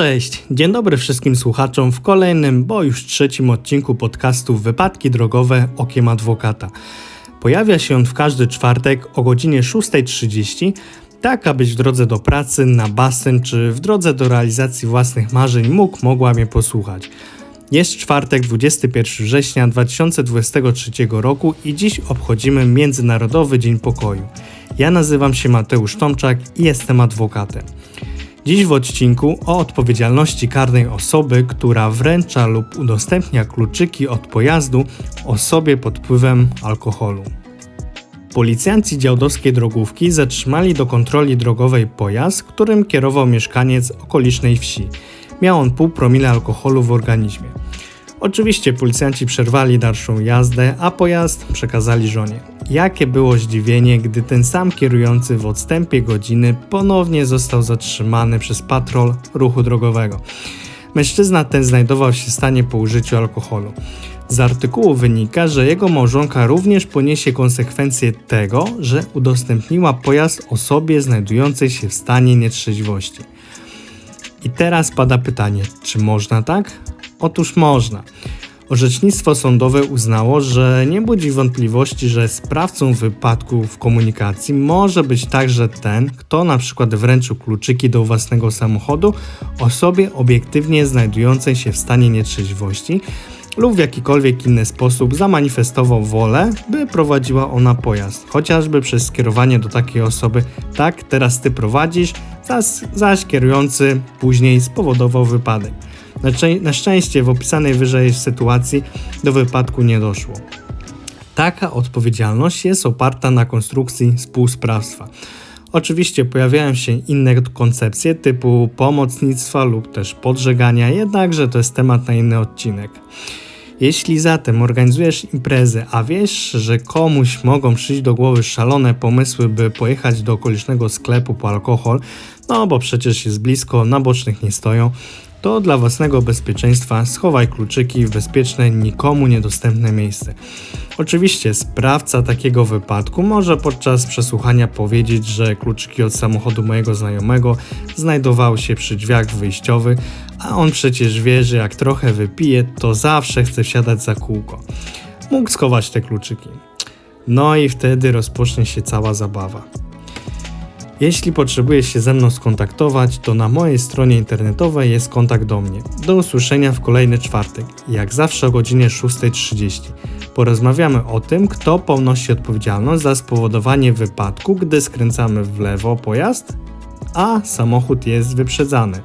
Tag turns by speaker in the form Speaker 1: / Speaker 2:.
Speaker 1: Cześć, dzień dobry wszystkim słuchaczom w kolejnym, bo już trzecim odcinku podcastu Wypadki drogowe okiem adwokata. Pojawia się on w każdy czwartek o godzinie 6.30, tak abyś w drodze do pracy, na basen czy w drodze do realizacji własnych marzeń mógł, mogła mnie posłuchać. Jest czwartek, 21 września 2023 roku i dziś obchodzimy Międzynarodowy Dzień Pokoju. Ja nazywam się Mateusz Tomczak i jestem adwokatem. Dziś w odcinku o odpowiedzialności karnej osoby, która wręcza lub udostępnia kluczyki od pojazdu osobie pod wpływem alkoholu. Policjanci działdowskiej drogówki zatrzymali do kontroli drogowej pojazd, którym kierował mieszkaniec okolicznej wsi. Miał on pół promila alkoholu w organizmie. Oczywiście policjanci przerwali dalszą jazdę, a pojazd przekazali żonie. Jakie było zdziwienie, gdy ten sam kierujący w odstępie godziny ponownie został zatrzymany przez patrol ruchu drogowego. Mężczyzna ten znajdował się w stanie po użyciu alkoholu. Z artykułu wynika, że jego małżonka również poniesie konsekwencje tego, że udostępniła pojazd osobie znajdującej się w stanie nietrzeźwości. I teraz pada pytanie, czy można tak? Otóż można. Orzecznictwo sądowe uznało, że nie budzi wątpliwości, że sprawcą wypadku w komunikacji może być także ten, kto na przykład wręczył kluczyki do własnego samochodu osobie obiektywnie znajdującej się w stanie nietrzeźwości lub w jakikolwiek inny sposób zamanifestował wolę, by prowadziła ona pojazd, chociażby przez skierowanie do takiej osoby, tak, teraz ty prowadzisz, zaś, zaś kierujący później spowodował wypadek. Na, szczęście w opisanej wyżej sytuacji do wypadku nie doszło. Taka odpowiedzialność jest oparta na konstrukcji współsprawstwa. Oczywiście pojawiają się inne koncepcje typu pomocnictwa lub też podżegania, jednakże to jest temat na inny odcinek. Jeśli zatem organizujesz imprezę, a wiesz, że komuś mogą przyjść do głowy szalone pomysły, by pojechać do okolicznego sklepu po alkohol, no bo przecież jest blisko, na bocznych nie stoją, to dla własnego bezpieczeństwa schowaj kluczyki w bezpieczne, nikomu niedostępne miejsce. Oczywiście sprawca takiego wypadku może podczas przesłuchania powiedzieć, że kluczyki od samochodu mojego znajomego znajdowały się przy drzwiach wyjściowych, a on przecież wie, że jak trochę wypije, to zawsze chce wsiadać za kółko. Mógł schować te kluczyki. No i wtedy rozpocznie się cała zabawa. Jeśli potrzebujesz się ze mną skontaktować, to na mojej stronie internetowej jest kontakt do mnie. Do usłyszenia w kolejny czwartek, jak zawsze o godzinie 6.30. Porozmawiamy o tym, kto ponosi odpowiedzialność za spowodowanie wypadku, gdy skręcamy w lewo pojazd, a samochód jest wyprzedzany.